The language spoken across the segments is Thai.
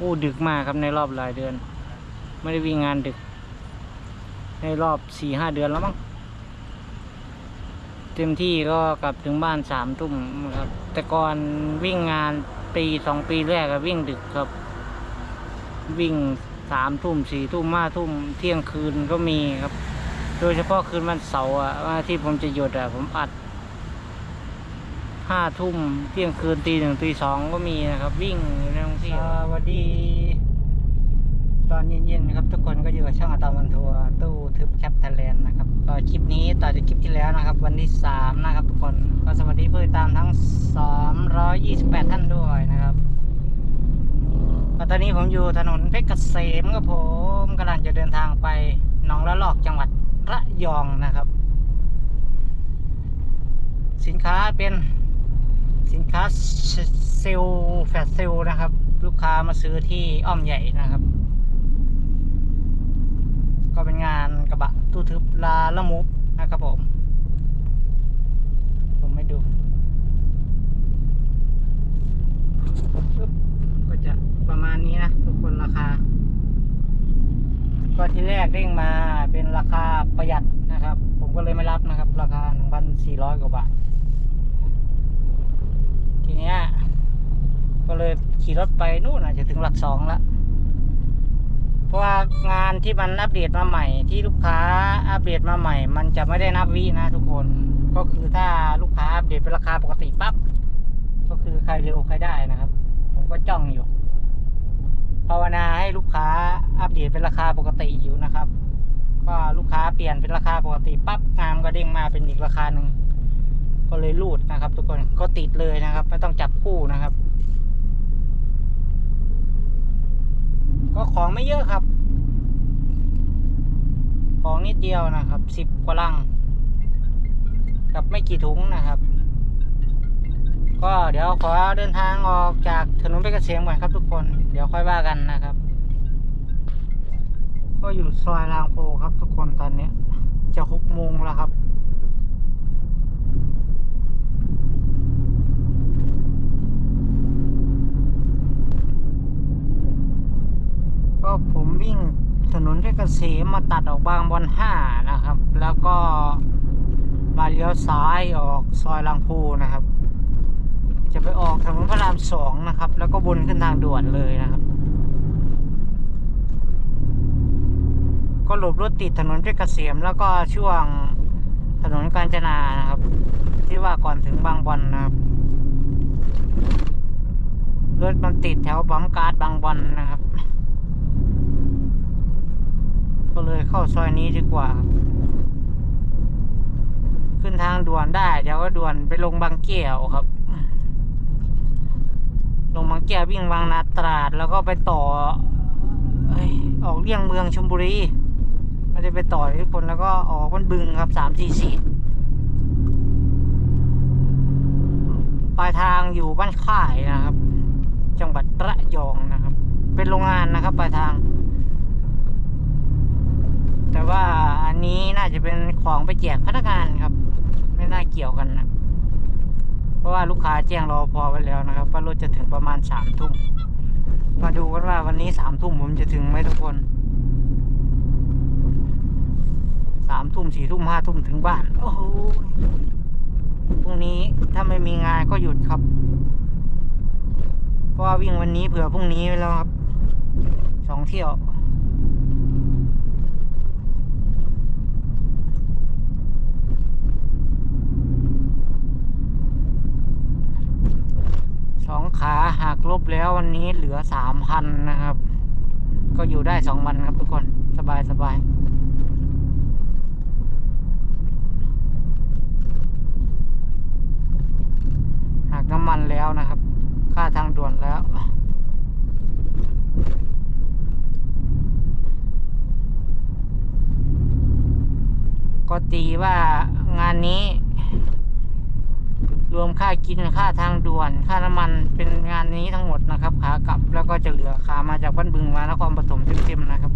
อ้ดึกมากครับในรอบหลายเดือน ไม่ได้วิ่งงานดึก ในรอบสี่ห้าเดือนแล้วมั้งเต็มที่ก็กลับถึงบ้านสามทุ่มครับ แต่ก่อนวิ่งงานปีสองปีแรกก็วิ่งดึกครับ วิ่งสามทุ่มสี่ทุ่มห้าทุ่มเที่ยงคืนก็มีครับ โดยเฉพาะคืนวันเสาร์อะวันที่ผมจะหยุดอะผมอัด ห้าทุ่มเที่ยงคืนตีหนึ่งตีสองก็มีนะครับ วิ่งในท่องเที่ยวสวัสดี ตอนเย็นๆนะครับ ทุกคนก็อยู่กับช่องอาตอมันทัวร์ตู้ทึบแคปไทยแลนด์นะครับก็คลิปนี้ต่อจากคลิปที่แล้วนะครับ วันที่สามนะครับ ทุกคนก็สวัสดีเพื่อนตามทั้งสามร้อยยี่สิบแปดท่านด้วยนะครับตอนนี้ผมอยู่ถนนเพชรเกษมครับผมกำลังจะเดินทางไปหนองละลอกจังหวัดระยองนะครับ สินค้าเป็น สินค้าเซลแฟลชเซลนะครับ ลูกค้ามาซื้อที่อ้อมใหญ่นะครับ ก็เป็นงานกระบะตู้ทึบลาละมุกนะครับผม ผมไม่ดูปึ๊บก็จะประมาณนี้นะ ทุกคนราคา ก็ที่แรกเด้งมาเป็นราคาประหยัดนะครับ ผมก็เลยไม่รับนะครับ ราคา 1,400 กว่าบาท ทีเนี้ยก็เลยขี่รถไปนู่นอาจจะถึงหลักสองแล้วเพราะว่างานที่มันอัปเดตมาใหม่ ที่ลูกค้าอัปเดตมาใหม่ มันจะไม่ได้นับวินะทุกคน ก็คือถ้าลูกค้าอัปเดตเป็นราคาปกติปั๊บก็คือใครเร็วใครได้นะครับ ผมก็จ้องอยู่ภาวนาให้ลูกค้าอัปเดตเป็นราคาปกติอยู่นะครับ ก็ลูกค้าเปลี่ยนเป็นราคาปกติปั๊บงานก็เด้งมาเป็นอีกราคาหนึ่ง ก็เลยรูดนะครับ ทุกคนก็ติดเลยนะครับ ไม่ต้องจับคู่นะครับ ก็ของไม่เยอะครับ ของนิดเดียวนะครับสิบกว่าลัง กับไม่กี่ถุงนะครับ ก็เดี๋ยวขอเดินทางออกจากถนนเพชรเกษมก่อนครับทุกคนเดี๋ยวค่อยว่ากันนะครับ ก็อยู่ซอยรางโพครับทุกคนตอนนี้จะหกโมงแล้วครับ ก็ผม วิ่งถนนเพชรเกษมมาตัดออกบางบอนห้านะครับ แล้วก็มาเลี้ยวซ้ายออกซอยลางพูนะครับ จะไปออกถนนพระรามสองนะครับ แล้วก็บนขึ้นทางด่วนเลยนะครับ ก็หลบรถติดถนนเพชรเกษมแล้วก็ช่วงถนนกาญจนานะครับ ที่ว่าก่อนถึงบางบอนนะครับรถมันติดแถวปั๊มการ์ดบางบอนนะครับ ก็เลยเข้าซอยนี้ดีกว่า ขึ้นทางด่วนได้ เดี๋ยวก็ด่วนไปลงบางแก้วครับ ลงบางแก้ววิ่งบางนาตราด แล้วก็ไปต่ออออกเลี่ยงเมืองชลบุรีไม่ได้ไปต่อทุกคนแล้วก็ออกมันบึงครับสามสี่สี่ปลายทางอยู่บ้านค่ายนะครับ จังหวัดระยองนะครับ เป็นโรงงานนะครับปลายทาง แต่ว่าอันนี้น่าจะเป็นของไปแจกพนักงานครับ ไม่น่าเกี่ยวกันนะ เพราะว่าลูกค้าแจ้งรอพอไว้แล้วนะครับว่ารถจะถึงประมาณสามทุ่ม มาดูกันว่าวันนี้สามทุ่มผมจะถึงไหมทุกคนสามทุ่มสี่ทุ่มห้าทุ่มถึงบ้าน โอ้โหพรุ่งนี้ถ้าไม่มีงานก็หยุดครับเพราะว่าวิ่งวันนี้เผื่อพรุ่งนี้ไว้แล้วครับสองเที่ยว สองขาหักลบแล้ววันนี้เหลือสามพันนะครับ ก็อยู่ได้สองวันครับทุกคนสบายสบายหักน้ำมันแล้วนะครับ ค่าทางด่วนแล้วก็ตีว่างานนี้ ค่ากินค่าทางด่วน ค่าน้ำมันเป็นงานนี้ทั้งหมดนะครับขากลับแล้วก็จะเหลือขามาจากบ้านบึงมานครปฐมเต็มๆนะครับ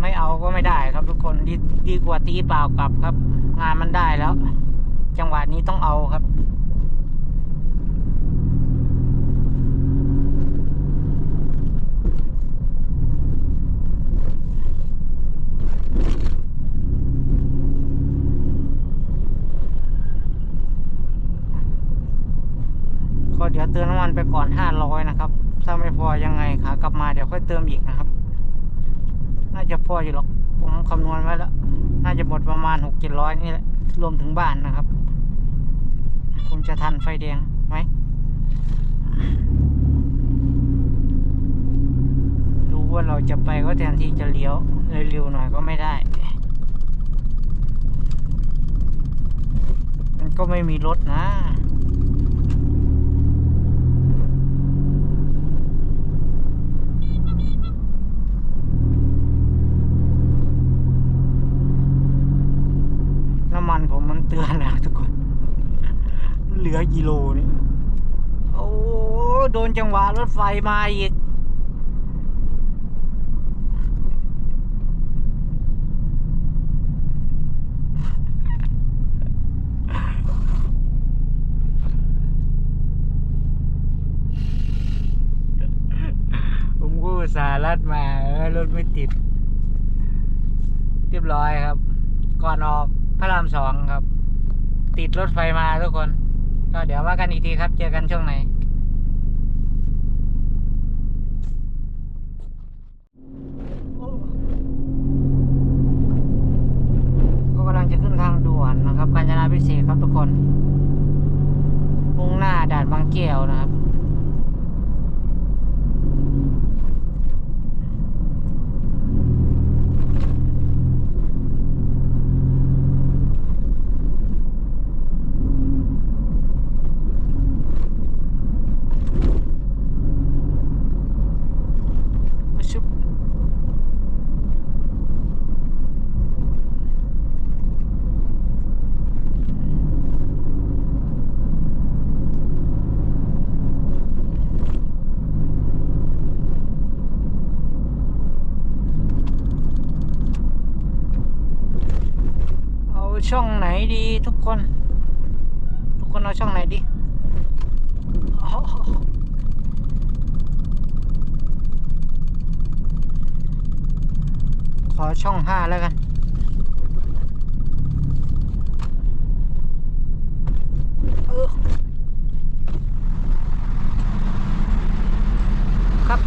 ไม่เอาก็ไม่ได้ครับทุกคนดีดีกว่าตีเปล่ากลับครับ งานมันได้แล้ว จังหวะนี้ต้องเอาครับ ก็ เดี๋ยวเติมน้ำมันไปก่อนห้าร้อยนะครับ ถ้าไม่พอยังไงขากลับมาเดี๋ยวค่อยเติมอีกนะครับ น่าจะพออยู่หรอก ผมคำนวณไว้แล้ว น่าจะหมดประมาณหกเจ็ดร้อยนี่แหละรวมถึงบ้านนะครับคุณจะทันไฟแดงไหมรู้ว่าเราจะไปก็แทนที่จะเลี้ยวเร็วๆหน่อยก็ไม่ได้มันก็ไม่มีรถนะ ลือกิโลนี่โอ้โดนจังหวะรถไฟมาอีกผมก็อุตสาห์ลัดมารถไม่ติด เรียบร้อยครับ ก่อนออกพระรามสองครับ ติดรถไฟมาทุกคน ก็เดี๋ยวว่ากันอีกทีครับ เจอกันช่วงไหนก็กำลังจะขึ้นทางด่วนนะครับ กาญจนาพิเศษครับทุกคน มุ่งหน้าด่านบางแก้วนะครับ ชุบเอา ช่องไหนดีทุกคน ทุกคนเอาช่องไหนดีขอช่องห้าแล้วกันครับ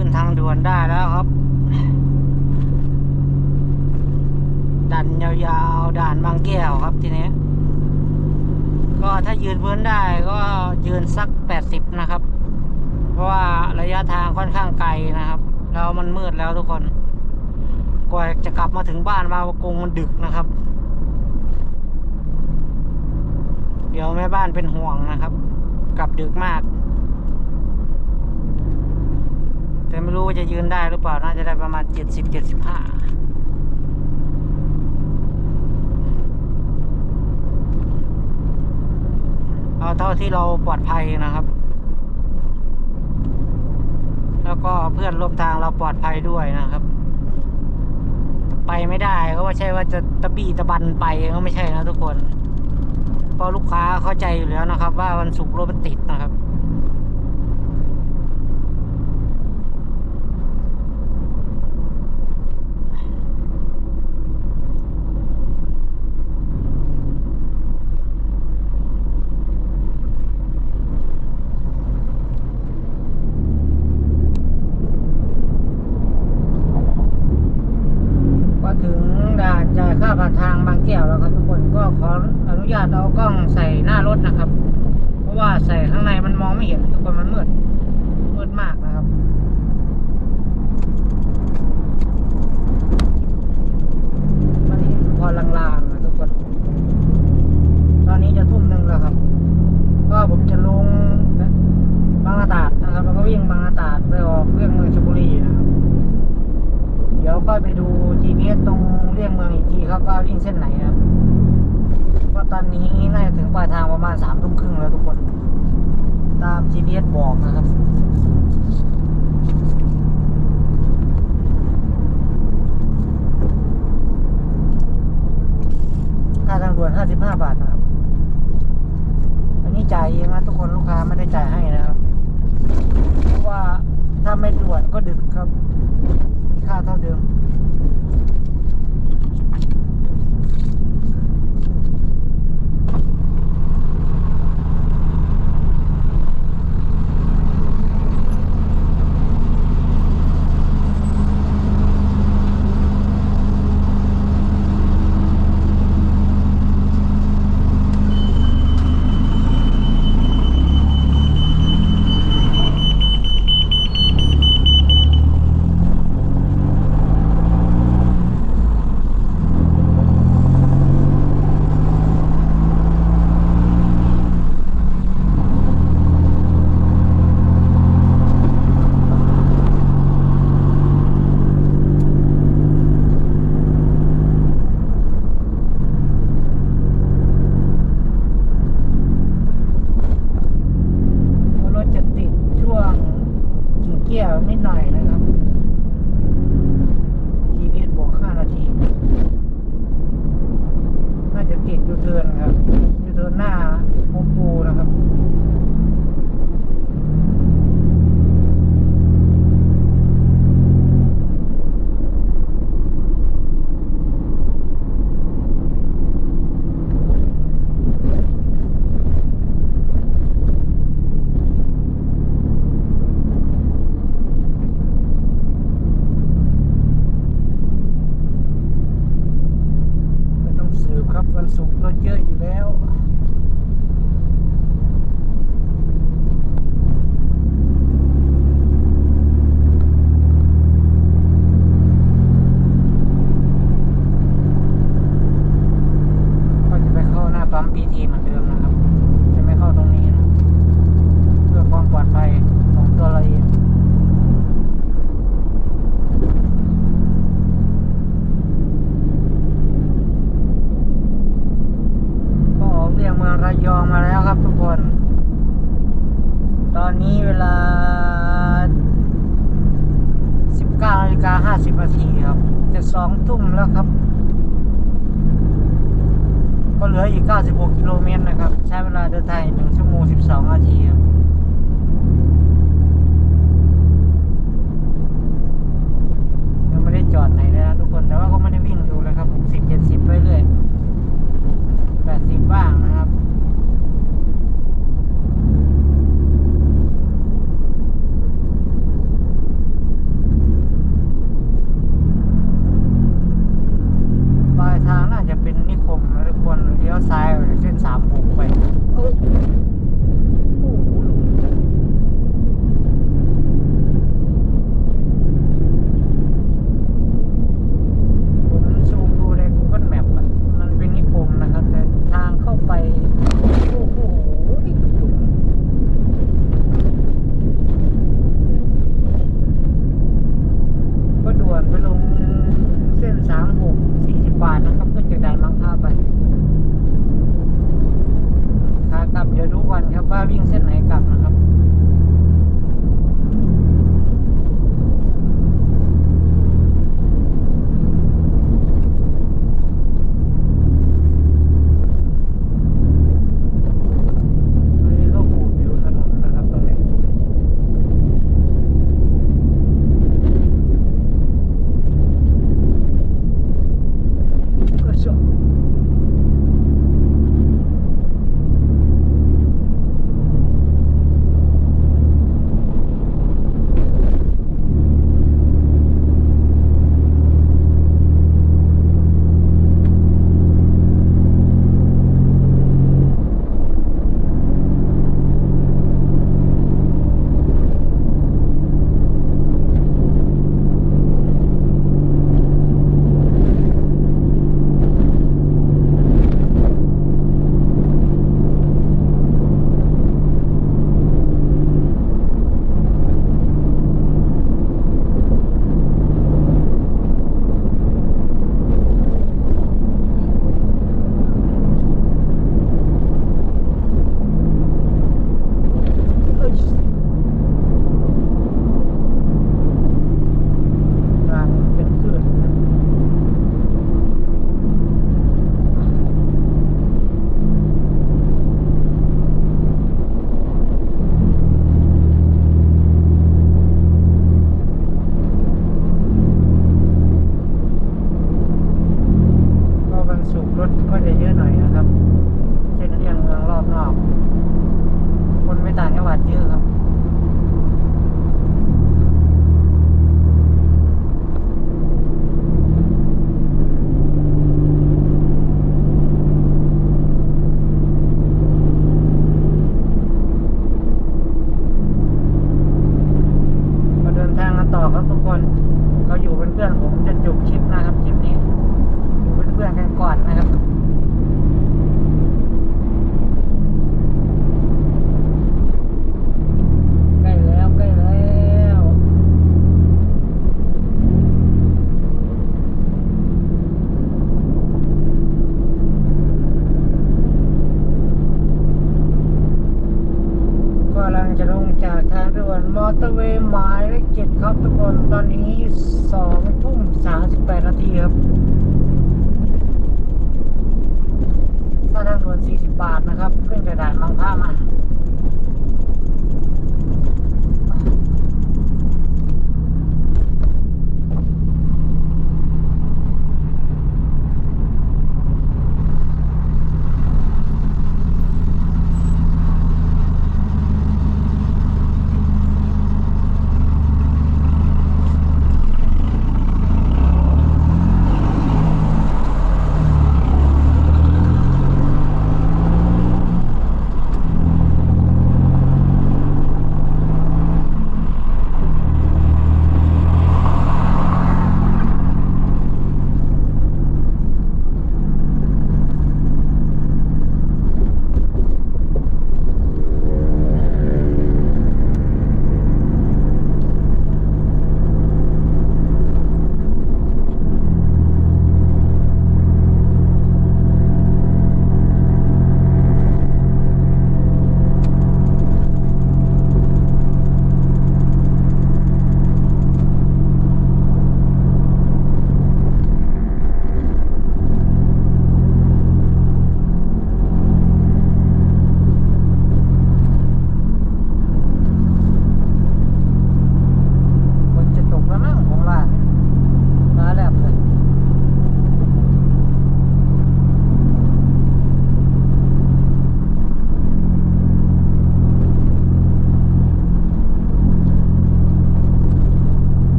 ขึ้นทางด่วนได้แล้วครับ ดันยาวๆ ด่านบางแก้วครับทีนี้ ก็ถ้ายืนพื้นได้ก็ยืนสัก 80 นะครับ เพราะว่าระยะทางค่อนข้างไกลนะครับ แล้วมันมืดแล้วทุกคน กว่าจะกลับมาถึงบ้านบางประกงมันดึกนะครับ เดี๋ยวแม่บ้านเป็นห่วงนะครับ กลับดึกมาก แต่ไม่รู้ว่า จะยืนได้หรือเปล่า น่าจะได้ประมาณเจ็ดสิบเจ็ดสิบห้าเอาเท่าที่เราปลอดภัยนะครับ แล้วก็เพื่อนร่วมทางเราปลอดภัยด้วยนะครับ ไปไม่ได้ก็ไม่ใช่ว่าจะตะบี้ตะบันไปก็ไม่ใช่นะทุกคน เพราะลูกค้าเข้าใจอยู่แล้วนะครับ ว่าวันศุกร์รถมันติดนะครับ ก็ถึงด่านจ่าผ่านทางบางแก้วแล้วครับทุกคนก็ขออนุญาตเอากล้องใส่หน้ารถนะครับ เพราะว่าใส่ข้างในมันมองไม่เห็นทุกคนมันมืดมืดมากนะครับมันเห็นพอลางๆนะทุกคนตอนนี้จะทุ่มหนึ่งแล้วครับ ก็ผมจะลงบางนาตาดนะครับ แล้วก็วิ่งบางนาตาดไปออกเรื่องมือ ดี๋ยวค่อยไปดู GPS ตรงเลี่ยงเมืองอีกทีครับว่าวิ่งเส้นไหนครับว่าตอนนี้น่าจะถึงปลายทางประมาณสามทุ่มครึ่งแล้วทุกคน ตาม GPS บอกนะครับค่าทางด่วน 55 บาทนะครับ อันนี้จ่ายเองนะทุกคนลูกค้าไม่ได้จ่ายให้นะครับ เพราะว่าถ้าไม่ด่วนก็ดึกครับ มีค่า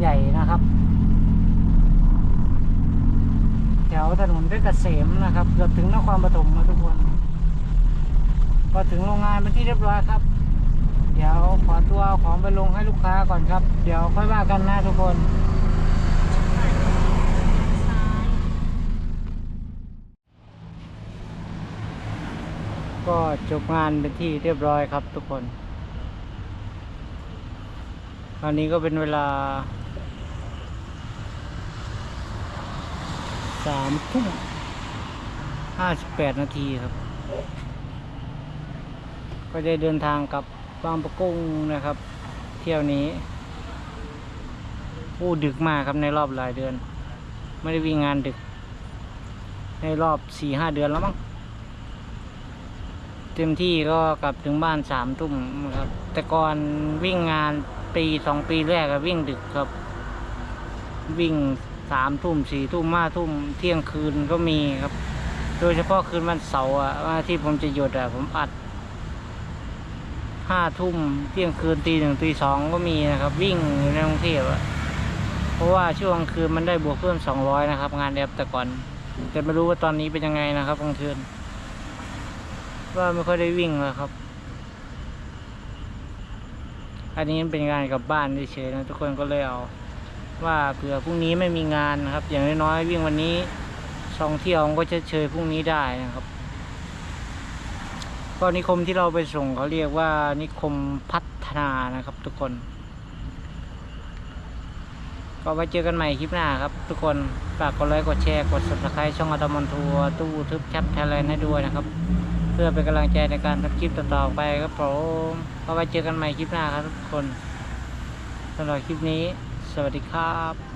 ใหญ่นะครับ แถวถนนเพชรเกษมนะครับเกือบถึงนครปฐมแล้วทุกคนพอถึงโรงงานเป็นที่เรียบร้อยครับ เดี๋ยวขอตัวเอาของไปลงให้ลูกค้าก่อนครับ เดี๋ยวค่อยว่ากันนะทุกคนก็จบงานเป็นที่เรียบร้อยครับทุกคน ตอนนี้ก็เป็นเวลา สามทุ่มห้าสิบแปดนาทีครับ ก็ได้เดินทางกับบางประกงนะครับ เที่ยวนี้อู้ดึกมากครับในรอบหลายเดือน ไม่ได้วิ่งงานดึก ในรอบสี่ห้าเดือนแล้วมั้งเต็มที่ก็กลับถึงบ้านสามทุ่มครับ แต่ก่อนวิ่งงานปีสองปีแรกวิ่งดึกครับ วิ่ง สามทุ่มสี่ทุ่มห้าทุ่มเที่ยงคืนก็มีครับ โดยเฉพาะคืนวันเสาร์อะวันที่ผมจะหยุดอะผมอัดห้าทุ่มเที่ยงคืนตีหนึ่งตีสองก็มีนะครับ วิ่งอยู่ในกรุงเทพอะเพราะว่าช่วงกลางคืนมันได้บวกเพิ่มสองร้อยนะครับ งานแอปแต่ก่อนแต่ไม่รู้ว่าตอนนี้เป็นยังไงนะครับกลางคืนว่าไม่ค่อยได้วิ่งแล้วครับ อันนี้เป็นงานกลับบ้านเฉยๆนะทุกคนก็เลยเอา ว่าเผื่อพรุ่งนี้ไม่มีงานนะครับ อย่างน้อยๆวิ่งวันนี้สองเที่ยวก็จะเชยพรุ่งนี้ได้นะครับก็นิคมที่เราไปส่งเขาเรียกว่านิคมพัฒนานะครับ ทุกคน ก็ไว้เจอกันใหม่คลิปหน้าครับ ทุกคนฝากกดไลค์กดแชร์กด s u b s c r i b ช่องอัตมอนทัวร์ตู้ทึบแคปไทยแลนให้ด้วยนะครับ เพื่อเป็นกำลังใจในการทำคลิปต่อๆไปครับผมเอาไว้เจอกันใหม่คลิปหน้าครับทุกคนสำหรับคลิปนี้ สวัสดีครับ